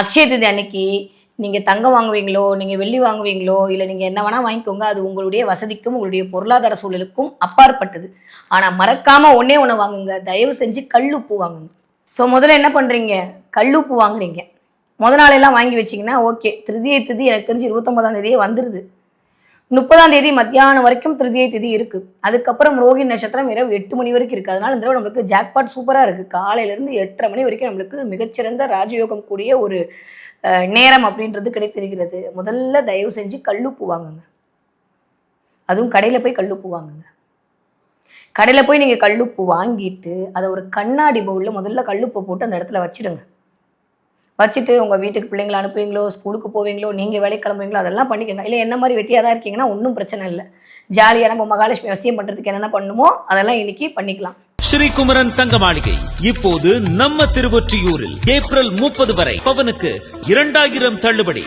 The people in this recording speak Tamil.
அக்ஷய திதி அன்னைக்கு நீங்கள் தங்கம் வாங்குவீங்களோ நீங்கள் வெள்ளி வாங்குவீங்களோ இல்லை நீங்கள் என்ன வேணால் வாங்கிக்கோங்க அது உங்களுடைய வசதிக்கும் உங்களுடைய பொருளாதார சூழலுக்கும் அப்பாற்பட்டது. ஆனால் மறக்காமல் ஒன்றே ஒன்று வாங்குங்க. தயவு செஞ்சு கல் உப்பு வாங்குங்க. ஸோ முதல்ல என்ன பண்ணுறீங்க கல் உப்பு வாங்குறீங்க முத நாளெல்லாம் வாங்கி வச்சிங்கன்னா ஓகே திருதியை திதி எனக்கு தெரிஞ்சு இருபத்தொம்பதாம் தேதியே வந்துடுது முப்பதாம் தேதி மத்தியானம் வரைக்கும் திருதியை திதி இருக்கு. அதுக்கப்புறம் ரோஹிணி நட்சத்திரம் இரவு எட்டு மணி வரைக்கும் இருக்கு. அதனால இந்த தடவை நம்மளுக்கு ஜாக்பாட் சூப்பரா இருக்கு. காலையில இருந்து எட்டரை மணி வரைக்கும் நம்மளுக்கு மிகச்சிறந்த ராஜயோகம் கூடிய ஒரு நேரம் அப்படின்றது கிடைத்திருக்கிறது. முதல்ல தயவு செஞ்சு கல்லுப்பு வாங்குங்க. அதுவும் கடையில போய் கல்லுப்பு வாங்குங்க. கடையில போய் நீங்க கல்லுப்பு வாங்கிட்டு அதை ஒரு கண்ணாடி பவுல்ல முதல்ல கல்லுப்பை போட்டு அந்த இடத்துல வச்சிடுங்க. வச்சுட்டு உங்கள் வீட்டுக்கு பிள்ளைங்களை அனுப்புவீங்களோ ஸ்கூலுக்கு போவீங்களோ நீங்கள் வேலைக்கு கிளம்புவீங்களோ அதெல்லாம் பண்ணிக்கோங்க. இல்லை என்ன மாதிரி வெட்டியாக தான் இருக்கீங்கன்னா ஒன்றும் பிரச்சனை இல்லை. ஜாலியாக நம்ம மகாலட்சுமி வசியம் பண்ணுறதுக்கு என்னென்ன பண்ணுமோ அதெல்லாம் இன்னைக்கு பண்ணிக்கலாம். ஸ்ரீகுமரன் தங்க மாளிகை இப்போது நம்ம திருவொற்றியூரில் ஏப்ரல் முப்பது வரை பவனுக்கு இரண்டாயிரம் தள்ளுபடி.